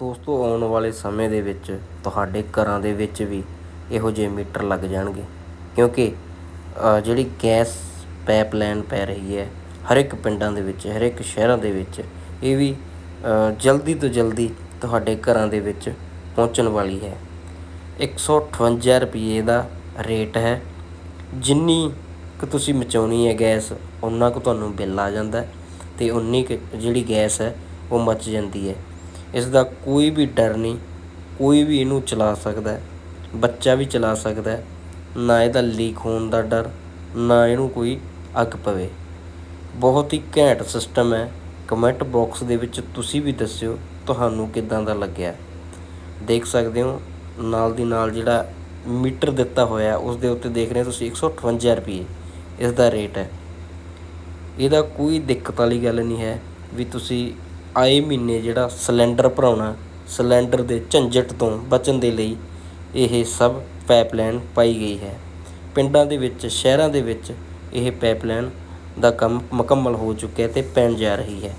ਦੋਸਤੋ, ਆਉਣ ਵਾਲੇ ਸਮੇਂ ਦੇ ਵਿੱਚ ਤੁਹਾਡੇ ਘਰਾਂ ਦੇ ਵਿੱਚ ਵੀ ਇਹੋ ਜਿਹੇ ਮੀਟਰ ਲੱਗ ਜਾਣਗੇ। ਕਿਉਂਕਿ ਜਿਹੜੀ ਗੈਸ ਪਾਈਪਲਾਈਨ ਪੈ ਰਹੀ ਹੈ ਹਰ ਇੱਕ ਪਿੰਡਾਂ ਦੇ ਵਿੱਚ ਹਰ ਇੱਕ ਸ਼ਹਿਰਾਂ ਦੇ ਵਿੱਚ, ਇਹ ਵੀ ਜਲਦੀ ਤੋਂ ਜਲਦੀ ਤੁਹਾਡੇ ਘਰਾਂ ਦੇ ਵਿੱਚ ਪਹੁੰਚਣ ਵਾਲੀ ਹੈ। 158 ਰੁਪਏ ਦਾ ਰੇਟ ਹੈ। ਜਿੰਨੀ ਕੁ ਤੁਸੀਂ ਮਚਾਉਣੀ ਹੈ ਗੈਸ ਉਨਾ ਕੁ ਤੁਹਾਨੂੰ ਬਿੱਲ ਆ ਜਾਂਦਾ ਹੈ ਤੇ ਉਨੀ ਕੁ ਜਿਹੜੀ ਗੈਸ ਹੈ, ਉਹ ਮੱਚ ਜਾਂਦੀ ਹੈ। ਇਸ ਦਾ ਕੋਈ ਵੀ ਡਰ ਨਹੀਂ, ਕੋਈ ਵੀ ਇਹਨੂੰ ਚਲਾ ਸਕਦਾ ਹੈ, ਬੱਚਾ ਵੀ ਚਲਾ ਸਕਦਾ ਹੈ, ਨਾ ਇਹਦਾ ਲੀਕ ਹੋਣ ਦਾ ਡਰ, ਨਾ ਇਹਨੂੰ ਕੋਈ ਅੱਗ ਪਵੇ। ਬਹੁਤ ਹੀ ਘੈਂਟ ਸਿਸਟਮ ਹੈ। ਕਮੈਂਟ ਬਾਕਸ ਦੇ ਵਿੱਚ ਤੁਸੀਂ ਵੀ ਦੱਸਿਓ ਤੁਹਾਨੂੰ ਕਿੱਦਾਂ ਦਾ ਲੱਗਿਆ। ਦੇਖ ਸਕਦੇ ਹੋ, ਨਾਲ ਦੀ ਨਾਲ ਜਿਹੜਾ ਮੀਟਰ ਦਿੱਤਾ ਹੋਇਆ ਉਸ ਦੇ ਉੱਤੇ ਦੇਖ ਰਹੇ ਹੋ ਤੁਸੀਂ 158 ਰੁਪਏ। ਇਸ ਦਾ ਰੇਟ ਹੈ। ਇਹਦਾ ਕੋਈ ਦਿੱਕਤ ਵਾਲੀ ਗੱਲ ਨਹੀਂ ਹੈ ਵੀ ਤੁਸੀਂ ਆਏ ਮਹੀਨੇ ਜਿਹੜਾ ਸਿਲੰਡਰ ਭਰਾਉਣਾ, ਸਿਲੰਡਰ ਦੇ ਝੰਜਟ ਤੋਂ ਬਚਣ ਦੇ ਲਈ ਇਹ ਸਭ ਪਾਈਪਲਾਈਨ ਪਾਈ ਗਈ ਹੈ। ਪਿੰਡਾਂ ਦੇ ਵਿੱਚ, ਸ਼ਹਿਰਾਂ ਦੇ ਵਿੱਚ ਇਹ ਪਾਈਪਲਾਈਨ ਦਾ ਕੰਮ ਮੁਕੰਮਲ ਹੋ ਚੁੱਕਿਆ ਅਤੇ ਪੈਣ ਜਾ ਰਹੀ ਹੈ।